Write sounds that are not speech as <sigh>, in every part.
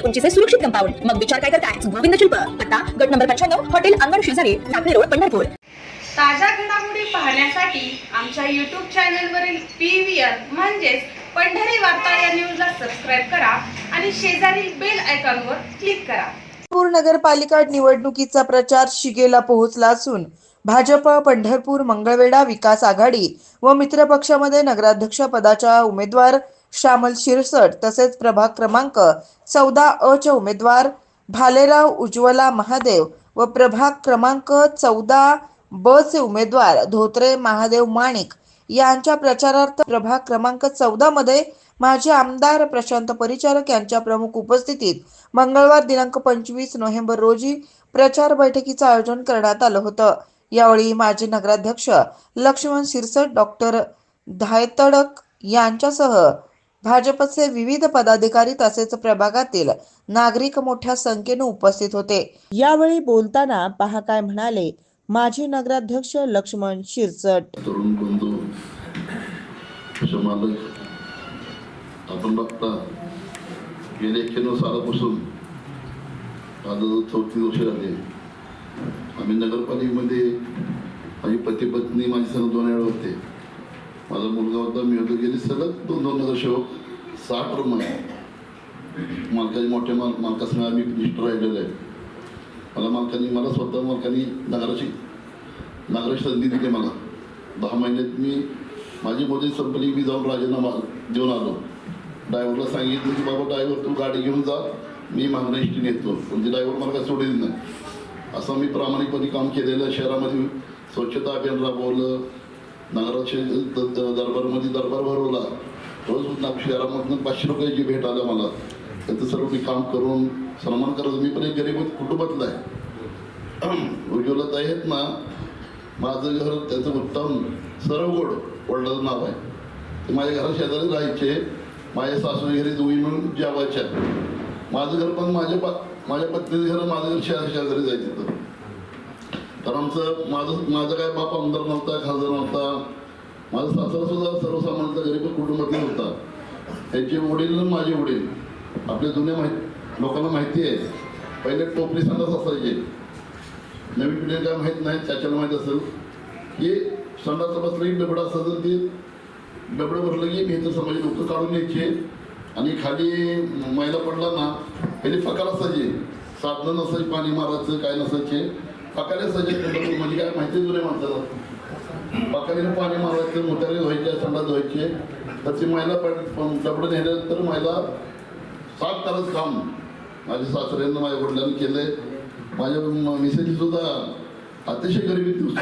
फुटी उंचीचे सुरक्षित कंपाऊंड मग विचार काय करताय? गोविंद शिल्प. पत्ता गट नंबर पंच्याण्णव हॉटेल अंगण शेजारी टाकळी रोड पंढरपूर. ताज्या घडामोडी पाहण्यासाठी आमच्या यूट्यूब चॅनलवरील पी व्ही आर म्हणजेच पंढरी वार्ता या न्यूजला सबस्क्राईब करा आणि शेजारील बेल आयकॉनवर क्लिक करा. पंढरपूर नगरपालिका निवडणुकीचा प्रचार शिगेला पोहोचला असून भाजप पंढरपूर मंगळवेढा विकास आघाडी व मित्र पक्षामध्ये नगराध्यक्ष पदाच्या उमेदवार श्यामल शिरसट तसेच प्रभाग क्रमांक चौदा अ चे उमेदवार भालेराव उज्ज्वला महादेव व प्रभाग क्रमांक चौदा ब चे उमेदवार धोत्रे महादेव माणिक यांच्या प्रचारार्थ प्रभाग क्रमांक चौदा मध्ये माजी आमदार प्रशांत परिचारक यांच्या प्रमुख उपस्थितीत मंगळवार दिनांक पंचवीस नोव्हेंबर रोजी प्रचार बैठकीचं आयोजन करण्यात आलं होतं. यावेळी माजी नगराध्यक्ष लक्ष्मण शिरसट डॉक्टर धायतडक यांच्यासह भाजपचे विविध पदाधिकारी तसेच प्रभागातील नागरिक मोठ्या संख्येने उपस्थित होते. यावेळी बोलताना पहा काय म्हणाले माजी नगराध्यक्ष लक्ष्मण शिरसट तरुण बंधू आपण बघता गेले एक्क्याण्णव सालापासून आज चौतीस वर्ष झाले आम्ही नगरपालिकेमध्ये माझी पती पत्नी माझी दोन वेळा होते. माझा मुलगा होता मी होतो गेली सगळं दोन दोन नगरसेवक साठ रूम आहे मोठ्या माल मालकासंग आम्ही निष्ठ राहिलेलो आहे. मला मालकाने मला स्वतः मालकाने नगराची नागराची संधी दिली मला. दहा महिन्यात मी माझी मोदी संपली मी जाऊन राजीनामा देऊन आलो. ड्रायव्हरला सांगितलं की बाबा ड्रायव्हर तू गाडी घेऊन जा. मी मागणं येतो. नेतो पण ते ड्रायव्हर मला काय सोडेल नाही. असं मी प्रामाणिकपणे काम केलेलं शहरामध्ये स्वच्छता अभियान राबवलं. नगराचे द- दरबारमध्ये दरबार भरवला. रोज शहरामधून पाचशे रुपयाची भेट आल्या मला. त्याचं सर्व मी काम करून सन्मान करत मी पण एक गरीब कुटुंबातला आहे. <clears throat> उज्ज्वलता आहेत ना माझं घर त्याचं उत्तम सरवगोड वडिलाचं नाव आहे. ते माझ्या घरा शेजारी राहायचे. माझ्या सासू घरी दोघी मिळून जेवायच्या. माझं घर पण माझ्या पा माझ्या पत्नीचं घर माझं घर शेजारी शेजारी जायचं कारण तर आमचं माझं माझं काय बाप आमदार नव्हता खासदार नव्हता. माझा सासरा सुद्धा सर्वसामान्य गरीब कुटुंबातील होता. त्यांचे वडील माझे वडील. आपल्या जुन्या माहिती लोकांना माहिती आहे. पहिले टोपली संडास असायचे. नवीन पिढीला काय माहीत नाही त्याच्याला माहीत असेल. की संडास बसलं की डबडं असतं तर ते डबडं भरलं की इथं समाज लोक काढून यायचे. आणि खाली मैला पडला ना पहिले पकार असायचे. साधनं नसायची पाणी मारायचं काय नसायचे. पकाले सजेस्ट डबडं म्हणजे काय माहिती जुने माणसाला. पकालीनं पाणी मारायचं मोठ्याला धुवायचे संडा धुवायचे. तर ते मैला डबडं नेल्यानंतर महिला सात तास काम माझ्या सासऱ्यांना माझ्या वडिलांनी केलंय. माझ्या म- सुद्धा अतिशय गरिबी दिवस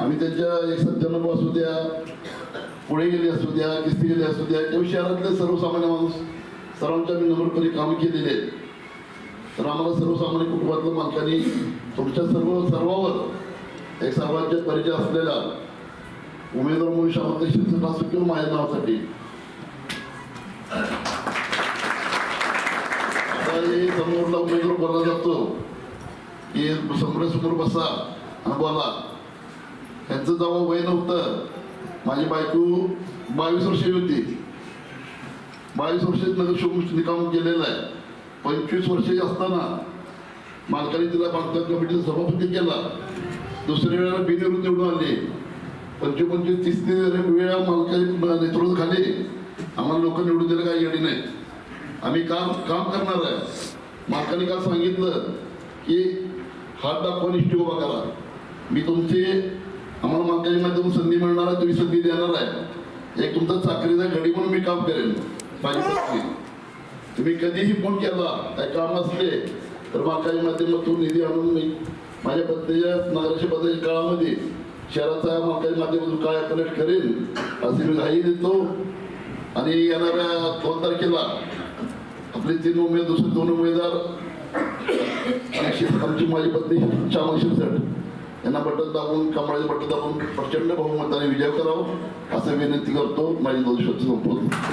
आम्ही त्यांच्या एक सज्जन असू द्या पुढे गेले असू द्या किस्ती गेले असू द्या किंवा शहरातले सर्वसामान्य माणूस सर्वांच्या मी नम्रपणे कामं केलेले आहेत. तर आम्हाला सर्वसामान्य कुटुंबातल्या मालकांनी तुमच्या सर्व सर्वावर एक सर्वांच्या परिचय असलेला उमेदवार म्हणून शामत शिक्षण असू किंवा माझ्या नावासाठी. आता हे समोरला उमेदवार बोलला जातो की समोर समोर बसा आणि बोला. त्यांचं जेव्हा वय नव्हतं. माझी बायको बावीस वर्षाची होती. बावीस वर्षात नगर शिवमुष्टी निकाम केलेला आहे. पंचवीस वर्षाची असताना मालकाने तिला बांधकाम कमिटीचा सभापती केला. दुसऱ्या वेळेला बिनविरुद्ध निवडून आले. पंचवीस पंचवीस तीस तीस वेळा मालकाच्या नेतृत्वाखाली आम्हाला लोक निवडून दिलं काही येडी नाही. आम्ही काम काम करणार आहे. मालकाने काल सांगितलं की हात दाखवा निष्ठी उभा करा. मी तुमचे आम्हाला मालकाच्या माध्यमातून संधी मिळणार आहे तुम्ही संधी देणार आहे. एक तुमचा चाकरीचा घडी म्हणून मी काम करेन. पाहिजे तुम्ही कधीही फोन केला काय काम असले तर मालकाच्या माध्यमातून निधी आणून मी माझ्या पत्नीच्या नगराच्या पदाच्या काळामध्ये शहराचा मालकाच्या माध्यमातून काय कलेक्ट करेन असे मी घाई देतो. आणि येणाऱ्या दोन तारखेला आपले तीन उमेदवार दुसरे दोन उमेदवार आणि आमची माझी पत्नी श्याम शिरसट यांना बटन दाबून कमळाचे बटन दाबून प्रचंड बहुमताने विजय करावं असं विनंती करतो. माझी दोन शब्द संपवतो.